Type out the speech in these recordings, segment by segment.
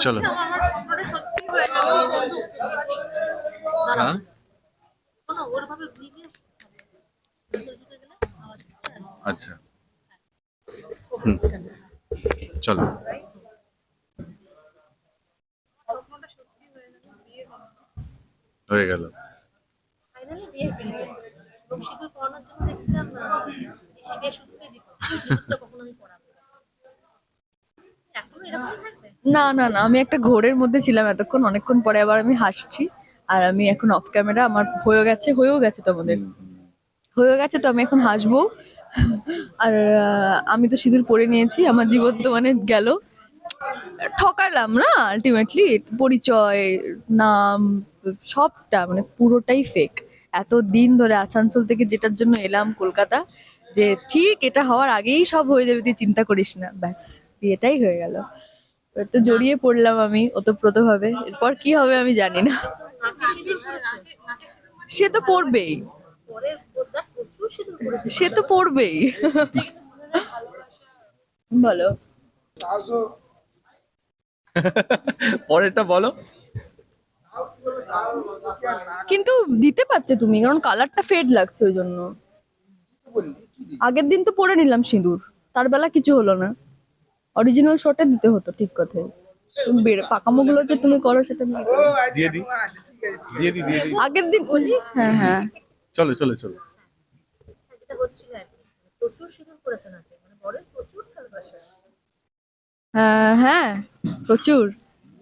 চলো। হয়ে। আচ্ছা। হুম। চলো। হয়ে গেল। ফাইনালি পরানোর জন্য দেখছিলাম আহ, বেশি বেশ উত্তেজিত সিঁদুরটা কখন আমি পরাবো এখনও এরকম থাকবে না না না আমি একটা ঘোরের মধ্যে ছিলাম এতক্ষণ অনেকক্ষণ পরে আবার আমি হাসছি আর আমি এখন অফ ক্যামেরা আমার হয়ে গেছে হয়েও গেছে তো আমাদের হয়ে গেছে তো আমি এখন হাসবো। আর আমি তো সিঁদুর পরে নিয়েছি আমার জীবন তো মানে গেল। ঠকালাম না আলটিমেটলি পরিচয় নাম সবটা মানে পুরোটাই ফেক এত দিন ধরে আসানসোল থেকে যেটার জন্য এলাম কলকাতা যে ঠিক এটা হওয়ার আগেই সব হয়ে যাবে তুই চিন্তা করিস না ব্যাস। বিয়েটাই হয়ে গেল। তো জড়িয়ে পড়লাম আমি ওতপ্রোত ভাবে এরপর কি হবে আমি জানি না। সে তো পড়বেই। সে তো পড়বেই। বলো। পরেরটা বলো। কিন্তু দিতে পারতে তুমি কারণ কালারটা ফেড লাগছে ওই জন্য। আগের দিন তো পরে নিলাম সিঁদুর তার বেলা কিছু হলো না। অরিজিনাল শটে দিতে হতো ঠিক কথাই পাকামোগুলো যে তুমি করো সেটা দিয়ে দি দিয়ে দি দিয়ে দি আগের দিন বলি? হ্যাঁ হ্যাঁ। চলো চলো চলো। মানে হ্যাঁ, হ্যাঁ প্রচুর।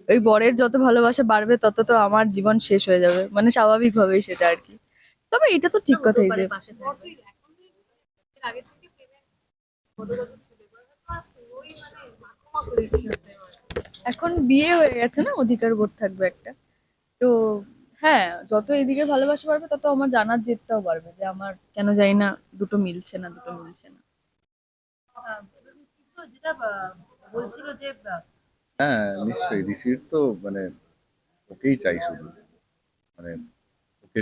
ওই বরের যত ভালোবাসা বাড়বে তত তো আমার জীবন শেষ হয়ে যাবে। মানে স্বাভাবিক স্বাভাবিকভাবেই সেটা আর কি। তবে এটা তো ঠিক কথাই যে পাশে থাকবে আগে থেকে প্রেমে কতটা ছিল এবার আর পুরোই মানে মাখো মাখো হয়ে গেছে। এখন বিয়ে হয়ে গেছে না? অধিকার বোধ থাকবে একটা। তো হ্যাঁ যত এদিকে ভালোবাসা বাড়বে, তত আমার জানার জেদটাও বাড়বে যে আমার কেন জানি না দুটো মিলছে না, দুটো মিলছে না। হ্যাঁ নিশ্চয়ই। ঋষির তো মানে ওকেই চাই শুধু। মানে ওকে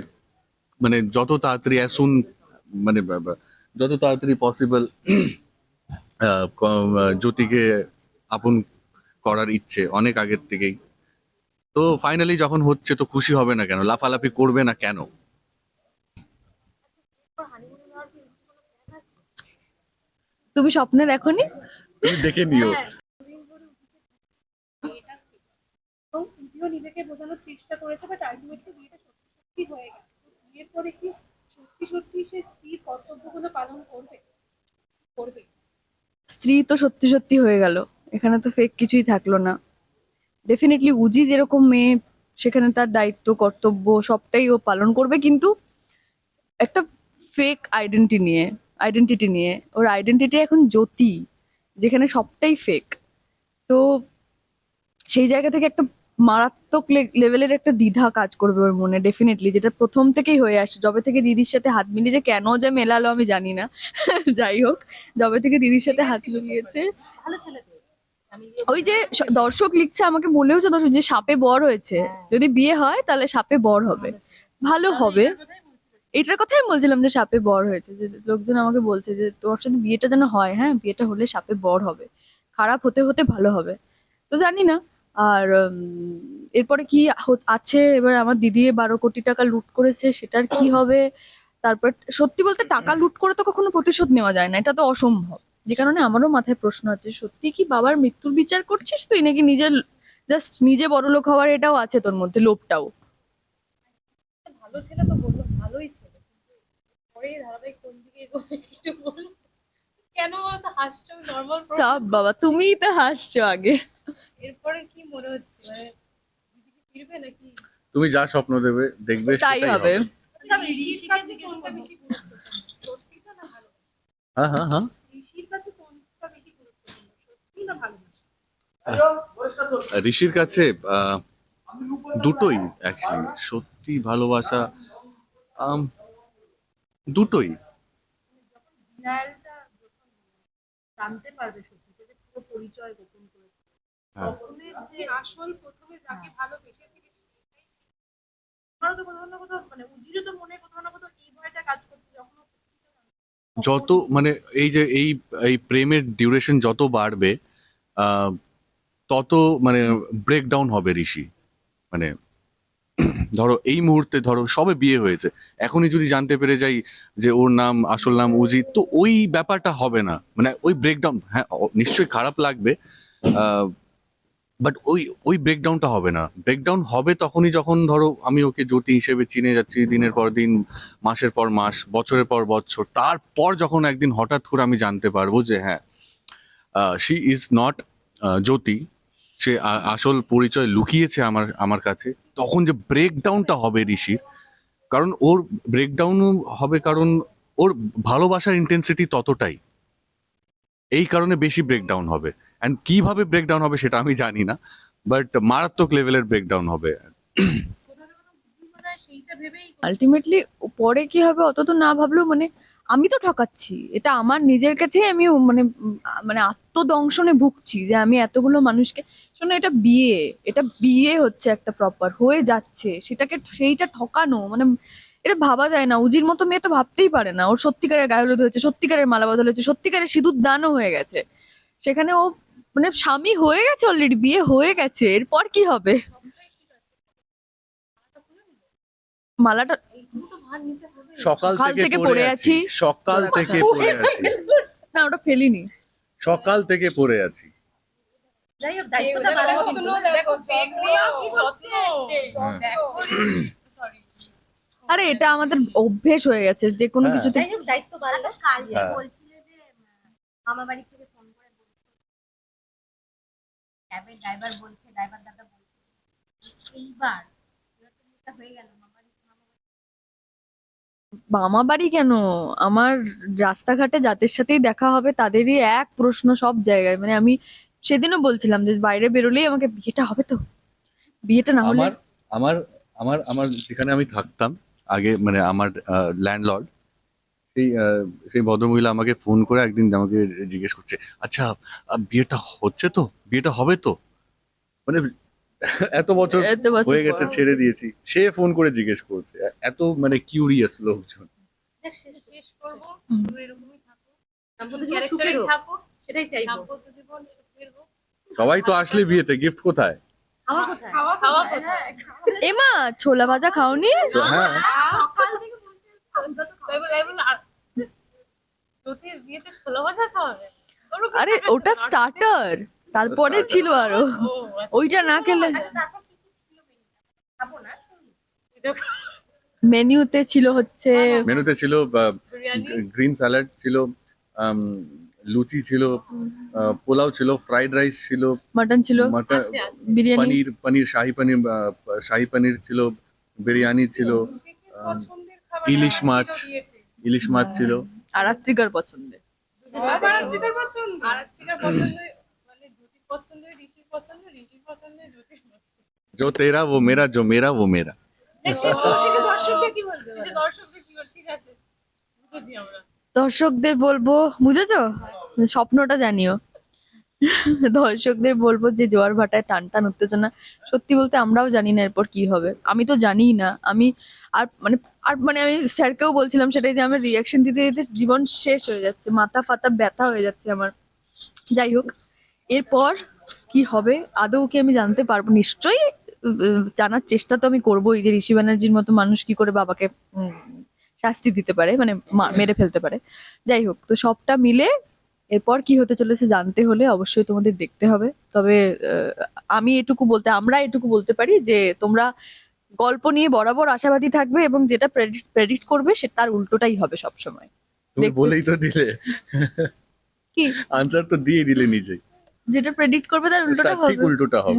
মানে যত তাড়াতাড়ি অ্যাসুন মানে যত তাড়াতাড়ি পসিবল জ্যোতিকে আপন করার ইচ্ছে অনেক আগের থেকেই। তো ফাইনালি যখন হচ্ছে তো খুশি হবে না কেন? লাফালাফি করবে না কেন? তুমি স্বপ্নে দেখোনি? তুমি দেখে নিও। এবং নিজেকে বোঝানোর চেষ্টা করেছে বাট আলটিমেটলি বিয়েটা সত্যি সত্যি হয়ে গেছে। বিয়ের পরে কি সত্যি সত্যি সে স্ত্রীর কর্তব্যগুলো পালন করবে? করবে। স্ত্রী তো সত্যি সত্যি হয়ে গেল। এখানে তো ফেক কিছুই থাকল না। ডেফিনেটলি উজি যেরকম মেয়ে, সেখানে তার দায়িত্ব, কর্তব্য, সবটাই ও পালন করবে, কিন্তু একটা ফেক আইডেন্টি নিয়ে আইডেন্টিটি নিয়ে, ওর আইডেন্টিটি এখন জ্যোতি, যেখানে সবটাই ফেক তো সেই জায়গা থেকে একটা মারাত্মক লেভেলের একটা দ্বিধা কাজ করবে ওর মনে ডেফিনেটলি যেটা প্রথম থেকেই হয়ে আসে। যবে থেকে দিদির সাথে হাত মিলিয়ে যে কেন যে মেলালো আমি জানি না। যাই হোক, যবে থেকে দিদির সাথে হাত মিলিয়েছে। ভালো ছেলে ওই যে দর্শক লিখছে আমাকে বলেওছে দর্শক যে সাপে বর হয়েছে। যদি বিয়ে হয় তাহলে সাপে বর হবে। ভালো হবে। এটার কথাই আমি বলছিলাম যে সাপে বর হয়েছে। যে লোকজন আমাকে বলছে যে তোর সাথে বিয়েটা যেন হয় হ্যাঁ? বিয়েটা হলে সাপে বর হবে। খারাপ হতে হতে ভালো হবে। তো জানি না। আর উম, এরপরে কি হ- আছে? এবার আমার দিদি বারো কোটি টাকা লুট করেছে। সেটার কি হবে? তারপর সত্যি বলতে টাকা লুট করে তো কখনো প্রতিশোধ নেওয়া যায় না। এটা তো অসম্ভব। যে কারণে আমারও মাথায় প্রশ্ন আছে সত্যি কি বাবার মৃত্যুর বিচার করছিস তুই নাকি নিজের জাস্ট নিজে বড়লোক হওয়ার এটাও আছে তোর মধ্যে লোভটাও? ভালো ছেলে তো বলল ভালোই ছেলে। পরে ধারাবাহিক কোন দিকে একটু বলুন। কেন বলতো হাসছো? নর্মাল তা বাবা তুমিই তো হাসছো আগে। এরপরে কি মনে হচ্ছে? মানে ফিরবে নাকি? তুমি যা স্বপ্ন দেবে দেখবে তাই হবে। হ্যাঁ হ্যাঁ হ্যাঁ ঋষির কাছে কোনটা বেশি গুরুত্বপূর্ণ ঋষির কাছে দুটোই অ্যাকচুয়ালি সত্যি ভালোবাসা আম, দুটোই। জানতে পারবে সত্যি যে পুরো পরিচয় গোপন করেছে হ্যাঁ। যে আসল প্রথমে যাকে ভালোবেসেছিল আমারও তো কোথাও না কোথাও মানে উজিরও তো মনে কোথাও না কোথাও এই ভয়টা কাজ করছে যখন যত মানে এই যে এই এই প্রেমের ডিউরেশন যত বাড়বে তত মানে ব্রেকডাউন হবে ঋষি। মানে ধরো এই মুহূর্তে ধরো সবে বিয়ে হয়েছে। এখনই যদি জানতে পেরে যাই যে ওর নাম, আসল নাম উজিত তো ওই ব্যাপারটা হবে না। মানে ওই ব্রেকডাউন হ্যাঁ নিশ্চয়ই খারাপ লাগবে বাট ওই ওই ব্রেকডাউনটা হবে না। ব্রেকডাউন হবে তখনই যখন ধরো আমি ওকে জ্যোতি হিসেবে চিনে যাচ্ছি, দিনের পর দিন, মাসের পর মাস, বছরের পর বছর, তারপর যখন একদিন হঠাৎ করে আমি জানতে পারব যে হ্যাঁ শি ইজ নট জ্যোতি, সে আসল পরিচয় লুকিয়েছে আমার আমার কাছে। তখন যে ব্রেকডাউনটা হবে ঋষির, কারণ ওর ব্রেকডাউন হবে কারণ ওর ভালোবাসার ইন্টেন্সিটি ততটাই। এই কারণে বেশি ব্রেকডাউন হবে। অ্যান্ড কীভাবে ব্রেকডাউন হবে সেটা আমি জানি না বাট মারাত্মক লেভেলের ব্রেকডাউন হবে। আলটিমেটলি পরে কি হবে অত তো না ভাবলেও মানে আমি তো ঠকাচ্ছি। এটা আমার নিজের কাছে আমি মানে মানে আত্মদংশনে ভুগছি যে আমি এতগুলো মানুষকে, শোনো এটা বিয়ে এটা বিয়ে হচ্ছে একটা প্রপার হয়ে যাচ্ছে, সেটাকে সেইটা ঠকানো মানে এটা ভাবা যায় না। উজির মতো মেয়ে তো ভাবতেই পারে না। ওর সত্যিকারের গায়ে হলুদ হয়েছে, সত্যিকারের মালা বদল হয়েছে, সত্যিকারের সিঁদুর দানও হয়ে গেছে। সেখানে ও মানে স্বামী হয়ে গেছে অলরেডি বিয়ে হয়ে গেছে, এরপর কি হবে? মালাটা সকাল থেকে পড়ে আছি। সকাল থেকে পড়ে আছি। না ওটা ফেলিনি। সকাল থেকে পড়ে আছি। যত্ন। আরে এটা আমাদের অভ্যেস হয়ে গেছে যে কোনো হ্যাঁ। কিছুতে দায়িত্ব ভালো আচ্ছা হ্যাঁ। বলছিলে যে উম, বাড়ি থেকে ফোন করে ড্রাইভার বলছে ড্রাইভার দাদা বলছে এইবার এরকম একটা হয়ে গেল। মামা বাড়ি কেন? আমার রাস্তাঘাটে যাদের সাথেই দেখা হবে তাদেরই এক প্রশ্ন সব জায়গায়। মানে আমি সেদিনও বলছিলাম যে বাইরে বেরোলেই আমাকে বিয়েটা হবে তো। বিয়েটা না হলে আমার আমার আমার আমার যেখানে আমি থাকতাম, আগে মানে আমার ল্যান্ডলর্ড সেই সেই ভদ্রমহিলা আমাকে ফোন করে একদিন আমাকে জিজ্ঞেস করছে আচ্ছা বিয়েটা হচ্ছে তো? বিয়েটা হবে তো? মানে এত বছর হয়ে গেছে ছেড়ে দিয়েছি। সে ফোন করে জিজ্ঞেস করছে। এত মানে কিউরিয়াস লোকজন। সবাই তো আসলে বিয়েতে। গিফট কোথায়? আমার কোথায়? এমা ছোলা ভাজা খাওনি? হ্যাঁ। বিয়েতে ছোলা ভাজা খাওয়াবে আরে ওটা স্টার্টার তারপরে ছিল আরও। আচ্ছা। ওইটা না খেলে আচ্ছা তারপর কি কি ছিল মেনুতে? খাব না শুনি এটা মেনুতে ছিল হচ্ছে মেনুতে ছিল গ্রিন স্যালাড ছিল লুচি ছিল আহ, পোলাও ছিল ফ্রাইড রাইস ছিল মাটন ছিল মাটন আচ্ছা, বিরিয়ানি। পনির পনির শাহি পনির আহ, শাহি পনির ছিল বিরিয়ানি ছিল ইলিশ মাছ। ইলিশ মাছ ছিল। আর আত্রিকার পছন্দ। আর পছন্দ ঋষির পছন্দ ঋষির পছন্দ জ্যোতির পছন্দ जो तेरा वो मेरा जो मेरा वो मेरा দেখ শেষ শেষে দর্শককে কি বলবে এই যে দর্শকদের কি বল- ঠিক আছে বুঝেছি আমরা দর্শকদের বলবো বুঝেছো স্বপ্নটা জানিও দর্শকদের বলবো যে জোয়ার ভাটায় টান টান উত্তেজনা সত্যি বলতে আমরাও জানি না এরপর কি হবে আমি তো জানিই না আমি আর মানে আর মানে আমি স্যারকেও বলছিলাম সেটাই যে আমার রিয়াকশন দিতে দিতে জীবন শেষ হয়ে যাচ্ছে মাথা ফাতা ব্যথা হয়ে যাচ্ছে আমার যাই হোক এরপর কি হবে? আদৌ কি আমি জানতে পারব? নিশ্চয়ই জানার চেষ্টা তো আমি করবোই যে ঋষি ব্যানার্জির মতো মানুষ কি করে বাবাকে শাস্তি দিতে পারে মানে মেরে ফেলতে পারে। যাই হোক তো সবটা মিলে এরপর কি হতে চলেছে জানতে হলে অবশ্যই তোমাদের দেখতে হবে। তবে আমি এটুকু বলতে আমরা এটুকু বলতে পারি যে তোমরা গল্প নিয়ে বরাবর আশাবাদী থাকবে এবং যেটা প্রেডিক্ট করবে সে তার উল্টোটাই হবে সবসময়। তুমি দেখতে- বলেই তো দিলে। কি? আনসার তো দিয়ে দিলে নিজেই। যেটা প্রেডিক্ট করবে তার উল্টোটা ঠিক হবে। উল্টোটা হবে।